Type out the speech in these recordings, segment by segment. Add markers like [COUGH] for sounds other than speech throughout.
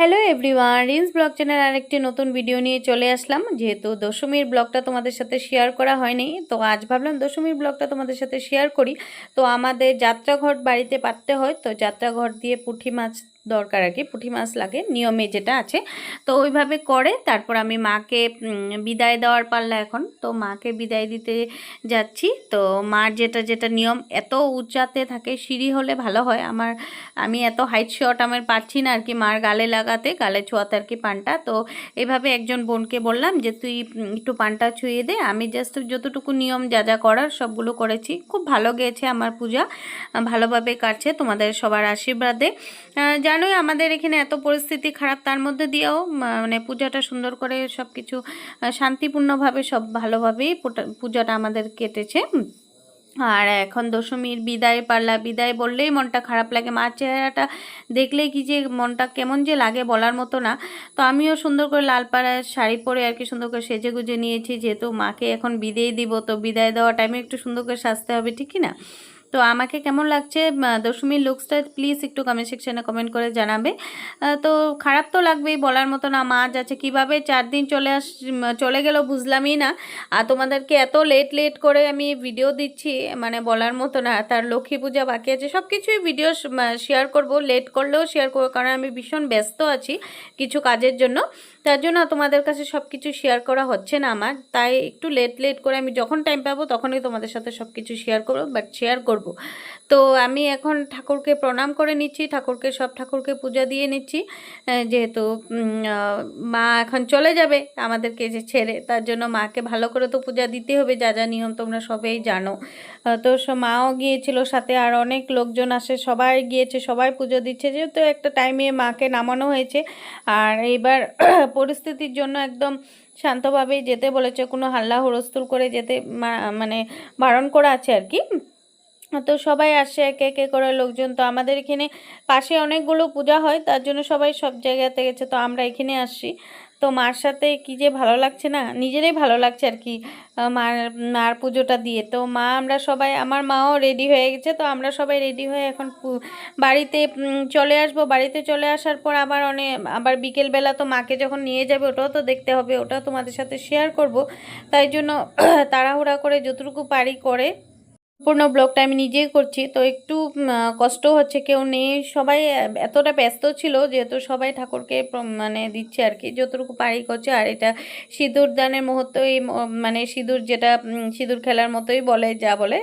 Hello everyone রিন্স blog channel আরেকটি নতুন ভিডিও নিয়ে চলে আসলাম। যেহেতু দশমীর ব্লগটা তোমাদের সাথে শেয়ার করা হয়নি, তো আজ ভাবলাম দশমীর ব্লগটা তোমাদের সাথে শেয়ার করি। তো আমাদের যাত্রাঘট বাড়িতে পারতে হয়, তো যাত্রাঘট দিয়ে পুঁটি মাছ দরকার আর কি পুঁটি মাছ লাগে, নিয়মে যেটা আছে। তো ওইভাবে করে, তারপর আমি মাকে বিদায় দেওয়ার পাল্লা এখন। তো মাকে বিদায় দিতে যাচ্ছি। তো মার যেটা যেটা নিয়ম, এত উঁচাতে থাকে, সিঁড়ি হলে ভালো হয়। আমার, আমি এত হাইট শট আমার পারছি না আর কি মার গালে লাগাতে, গালে ছোঁয়াতে আর কি পানটা। তো এভাবে একজন বোনকে বললাম যে, তুই একটু পানটা ছুঁয়ে দে। আমি জাস্ট যতটুকু নিয়ম, যা যা করার সবগুলো করেছি। খুব ভালো গিয়েছে আমার পূজা। ভালোভাবে কাটছে। তোমাদের সবার আশীর্বাদে। জানোই আমাদের এখানে এত পরিস্থিতি খারাপ, তার মধ্যে দিয়েও মানে পূজাটা সুন্দর করে সব কিছু শান্তিপূর্ণভাবে, সব ভালোভাবেই পূজাটা আমাদের কেটেছে। আর এখন দশমীর বিদায় পারলা বিদায় বললেই মনটা খারাপ লাগে। মার চেহারাটা দেখলেই কি যে মনটা কেমন যে লাগে বলার মতো না। তো আমিও সুন্দর করে লাল পাড়ার শাড়ি পরে আর কি সুন্দর করে সেজে গুজে নিয়েছি। যেহেতু মাকে এখন বিদায় দিব, তো বিদায় দেওয়া টাইমে একটু সুন্দর করে সাজতে হবে, ঠিক কি না? তো আমাকে কেমন লাগছে দশমীর লুকসটা প্লিজ একটু কমেন্ট সেকশনে কমেন্ট করে জানাবে। তো খারাপ তো লাগবেই, বলার মতো না মা আছে। কীভাবে চার দিন চলে আস চলে গেল বুঝলামই না। আর তোমাদেরকে এত লেট লেট করে আমি ভিডিও দিচ্ছি মানে বলার মতো না, তার লক্ষ্মী পূজা বাকি আছে। সব কিছুই ভিডিও শেয়ার করব লেট করলেও শেয়ার করব, কারণ আমি ভীষণ ব্যস্ত আছি কিছু কাজের জন্য। তার জন্য তোমাদের কাছে সব কিছু শেয়ার করা হচ্ছে না আমার। তাই একটু লেট লেট করে আমি যখন টাইম পাবো তখনই তোমাদের সাথে সব কিছু শেয়ার করব বাট শেয়ার করব। তো আমি এখন ঠাকুরকে প্রণাম করে নিচ্ছি, ঠাকুরকে, সব ঠাকুরকে পূজা দিয়ে নিচ্ছি। যেহেতু মা এখন চলে যাবে আমাদেরকে যে ছেড়ে, তার জন্য মাকে ভালো করে তো পূজা দিতে হবে, যা যা নিয়ম তোমরা সবাই জানো। তো মাও গিয়েছিল, সাথে আর অনেক লোকজন আসে, সবাই গিয়েছে, সবাই পুজো দিচ্ছে। যেহেতু একটা টাইমে মাকে নামানো হয়েছে, আর এইবার পরিস্থিতির জন্য একদম শান্তভাবেই যেতে বলেছে, কোনো হাল্লা হরস্তুল করে যেতে মানে বারণ করা আছে আর কি। তো সবাই আসে, একে একে করে লোকজন। তো আমাদের এখানে পাশে অনেকগুলো পূজা হয়, তার জন্য সবাই সব জায়গাতে গেছে। তো আমরা এখানে আসছি তো মার সাথে কি যে ভালো লাগছে না? নিজেরাই ভালো লাগছে আর কি মার মার পুজোটা দিয়ে। তো মা, আমরা সবাই, আমার মাও রেডি হয়ে গেছে, তো আমরা সবাই রেডি হয়ে এখন বাড়িতে চলে আসব। বাড়িতে চলে আসার পর আবার অনেক আবার বিকেলবেলা তো মাকে যখন নিয়ে যাবে, ওটাও তো দেখতে হবে, ওটাও তোমাদের সাথে শেয়ার করব। তাই জন্য [CLEARS THROAT] তাড়াহুড়া করে যতটুকু পারি করে। সম্পূর্ণ ব্লগটা আমি নিজেই করছি। তো একটু কষ্ট হচ্ছে, কেউ নেই। সবাই এতটা ব্যস্ত ছিল যেহেতু সবাই ঠাকুরকে মানে দিচ্ছে আর কি। যতটুকু পারি করছে। আর এটা সিঁদুর দানের মুহূর্তই মানে সিঁদুর যেটা সিঁদুর খেলার মতোই বলে, যা বলে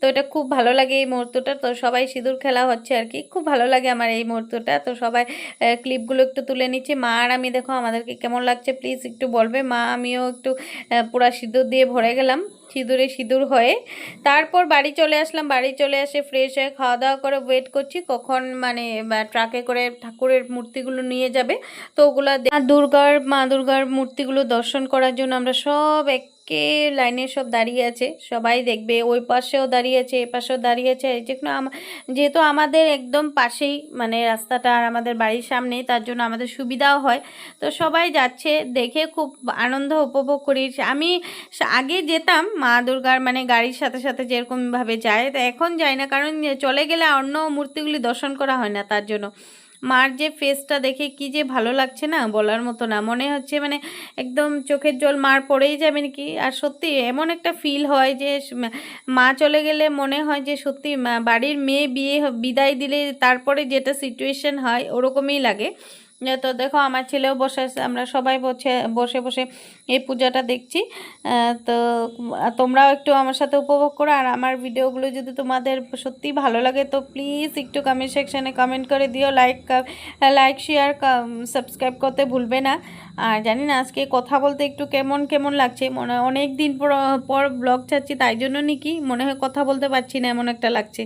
তো এটা খুব ভালো লাগে এই মুহূর্তটা। তো সবাই সিঁদুর খেলা হচ্ছে আর কি। খুব ভালো লাগে আমার এই মুহূর্তটা। তো সবাই ক্লিপগুলো একটু তুলে নিচ্ছে। মা আর আমি দেখো আমাদেরকে কেমন লাগছে। প্লিজ একটু বলবে। মা, আমিও একটু পুরা সিঁদুর দিয়ে ভরে গেলাম। সিঁদুরে সিঁদুর হয়ে তারপর বাড়ি চলে আসলাম। বাড়ি চলে এসে ফ্রেশ হয়ে খাওয়া দাওয়া করে ওয়েট করছি, কখন মানে ট্রাকে করে ঠাকুরের মূর্তিগুলো নিয়ে যাবে। তো ওগুলো দুর্গার, মা দুর্গার মূর্তিগুলো দর্শন করার জন্য আমরা সব একে লাইনে সব দাঁড়িয়ে আছে? সবাই দেখবে। ওই পাশেও দাঁড়িয়ে আছে, এ পাশেও দাঁড়িয়ে আছে। যে কোনো আম- যেহেতু আমাদের একদম পাশেই মানে রাস্তাটা আর আমাদের বাড়ির সামনেই, তার জন্য আমাদের সুবিধাও হয়। তো সবাই যাচ্ছে, দেখে খুব আনন্দ উপভোগ করি। আমি আগে যেতাম মা দুর্গার মানে গাড়ির সাথে সাথে যেরকমভাবে যায়, তো এখন যাই না। কারণ চলে গেলে অন্য মূর্তিগুলি দর্শন করা হয় না তার জন্য। মার যে ফেসটা দেখে কি যে ভালো লাগছে না বলার মতো না। মনে হচ্ছে মানে একদম চোখের জল মার পড়েই যাবে নাকি? আর সত্যি এমন একটা ফিল হয় যে মা চলে গেলে মনে হয় যে সত্যি বাড়ির মেয়ে বিয়ে বিদায় দিলে তারপরে যেটা সিচুয়েশন হয় ওরকমই লাগে। তো দেখো, আমার ছেলেও বসে আছে, আমরা সবাই বসে বসে বসে এই পূজাটা দেখছি। তো তোমরাও একটু আমার সাথে উপভোগ করো, আর আমার ভিডিওগুলো যদি তোমাদের সত্যি ভালো লাগে, তো প্লিজ একটু কমেন্ট সেকশানে কমেন্ট করে দিও লাইক লাইক শেয়ার সাবস্ক্রাইব করতে ভুলবে না। আর জানি না আজকে কথা বলতে একটু কেমন কেমন লাগছে, মনে অনেক দিন পর পর ব্লগ চাচ্ছি তাই জন্য নাকি মনে হয় কথা বলতে পারছি না, এমন একটা লাগছে।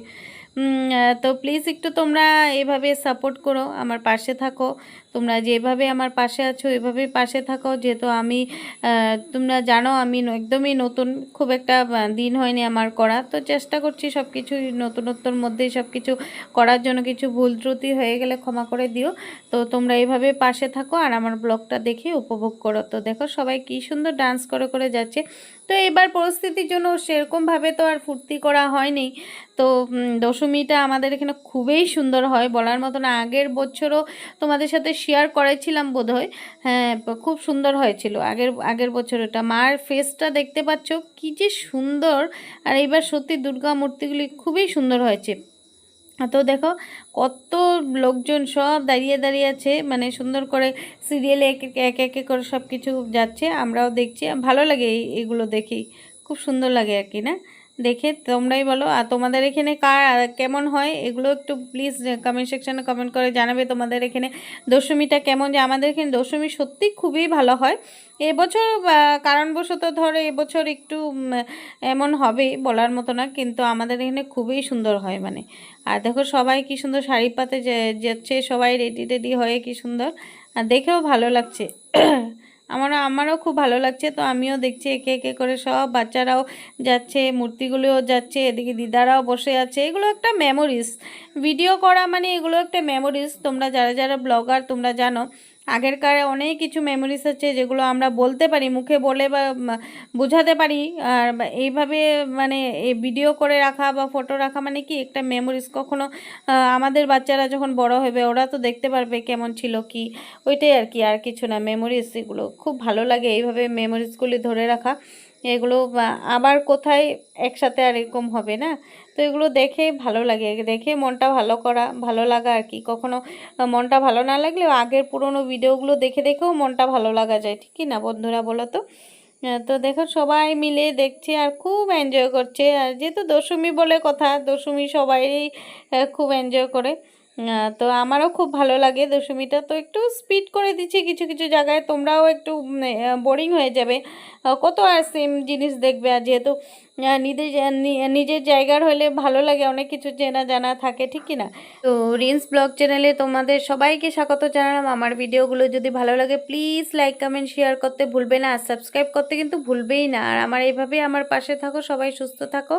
তো প্লিজ একটু তোমরা এভাবে সাপোর্ট করো, আমার পাশে থাকো। তোমরা যেভাবে আমার পাশে আছো এভাবেই পাশে থাকো। যেহেতু আমি তোমরা জানো আমি একদমই নতুন, খুব একটা দিন হয়নি আমার করা। তো চেষ্টা করছি সব কিছুই নতুনত্বর মধ্যেই সব কিছু করার জন্য কিছু ভুল ত্রুটি হয়ে গেলে ক্ষমা করে দিও। তো তোমরা এভাবে পাশে থাকো আর আমার ব্লগটা দেখে উপভোগ করো। তো দেখো সবাই কি সুন্দর ডান্স করে করে যাচ্ছে। তো এবার পরিস্থিতির জন্য সেরকমভাবে তো আর ফুর্তি করা হয়নি। তো দশমীটা আমাদের এখানে খুবই সুন্দর হয়। বলার মতন আগের বছরও তোমাদের সাথে শেয়ার করেছিলাম বোধহয়। হ্যাঁ খুব সুন্দর হয়েছিল আগের আগের বছর ওটা। মার ফেসটা দেখতে পাচ্ছ, কি যে সুন্দর। আর এইবার সত্যি দুর্গা মূর্তিগুলি খুবই সুন্দর হয়েছে। তো দেখো, কত লোকজন সব দাঁড়িয়ে দাঁড়িয়ে আছে মানে সুন্দর করে সিরিয়ালে এক এক এক করে সব কিছু যাচ্ছে, আমরাও দেখছি। ভালো লাগে এই- এগুলো দেখি খুব সুন্দর লাগে আর কি, না? দেখে তোমরাই বলো। আর তোমাদের এখানে কার কেমন হয়, এগুলো একটু প্লিজ কমেন্ট সেকশানে কমেন্ট করে জানাবে তোমাদের এখানে দশমীটা কেমন যে আমাদের এখানে দশমী সত্যি খুবই ভালো হয়। এবছর কারণবশত ধরো এবছর একটু এমন হবে বলার মতো না, কিন্তু আমাদের এখানে খুবই সুন্দর হয় মানে। আর দেখো সবাই কি সুন্দর শাড়ি পাতে যাচ্ছে, সবাই রেডি রেডি হয়ে কি সুন্দর। আর দেখেও ভালো লাগছে। আমার আমারও খুব ভালো লাগছে। তো আমিও দেখছি একে একে করে সব বাচ্চারাও যাচ্ছে, মূর্তিগুলোও যাচ্ছে, এদিকে দিদারাও বসে আছে। এগুলো একটা মেমোরিজ ভিডিও করা মানে এগুলো একটা মেমোরিজ তোমরা যারা যারা ব্লগার তোমরা জানো আগেরকার অনেক কিছু মেমোরিজ আছে যেগুলো আমরা বলতে পারি, মুখে বলে বা বোঝাতে পারি। আর এইভাবে মানে ভিডিও করে রাখা বা ফটো রাখা মানে কি একটা মেমোরিজ কখনো আমাদের বাচ্চারা যখন বড় হবে ওরা তো দেখতে পারবে কেমন ছিল কি। ওইটাই আর কি, আর কিছু না মেমোরিজ এগুলো। খুব ভালো লাগে এইভাবে মেমোরিজগুলি ধরে রাখা। এগুলো আবার কোথায় একসাথে আর এরকম হবে না? তো এগুলো দেখে ভালো লাগে। দেখে মনটা ভালো করা, ভালো লাগা আর কি। কখনো মনটা ভালো না লাগলেও আগের পুরনো ভিডিওগুলো দেখে দেখেও মনটা ভালো লাগা যায়। ঠিক কি না বন্ধুরা বলো তো? তো দেখো সবাই মিলে দেখছে আর খুব এনজয় করছে। আর যেহেতু দশমী বলে কথা, দশমী সবাই খুব এনজয় করে। তো আমারও খুব ভালো লাগে দশমীটা। তো একটু স্পিড করে দিচ্ছি, কিছু কিছু জায়গায় তোমরাও একটু বোরিং হয়ে যাবে। কত আর সেম জিনিস দেখবে? আর যেহেতু নিজের নিজের জায়গার হলে ভালো লাগে, অনেক কিছু চেনা জানা থাকে, ঠিক কি না তো রিন্স ব্লগ চ্যানেলে তোমাদের সবাইকে স্বাগত জানালাম। আমার ভিডিওগুলো যদি ভালো লাগে, প্লিজ লাইক, কমেন্ট, শেয়ার করতে ভুলবে না, আর সাবস্ক্রাইব করতে কিন্তু ভুলবেই না। আর আমার এইভাবে আমার পাশে থাকো, সবাই সুস্থ থাকো।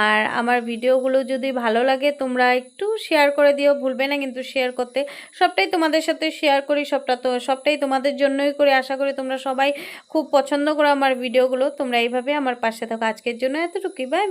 আর আমার ভিডিওগুলো যদি ভালো লাগে, তোমরা একটু শেয়ার করে দিও, ভুলবে না কিন্তু শেয়ার করতে। সবটাই তোমাদের সাথে শেয়ার করি, সবটা তো, সবটাই তোমাদের জন্যই করে। আশা করি তোমরা সবাই খুব পছন্দ করো আমার ভিডিওগুলো। তোমরা এইভাবে আমার পাশে থাকো। আজকের জন্য এতটুকুই বাই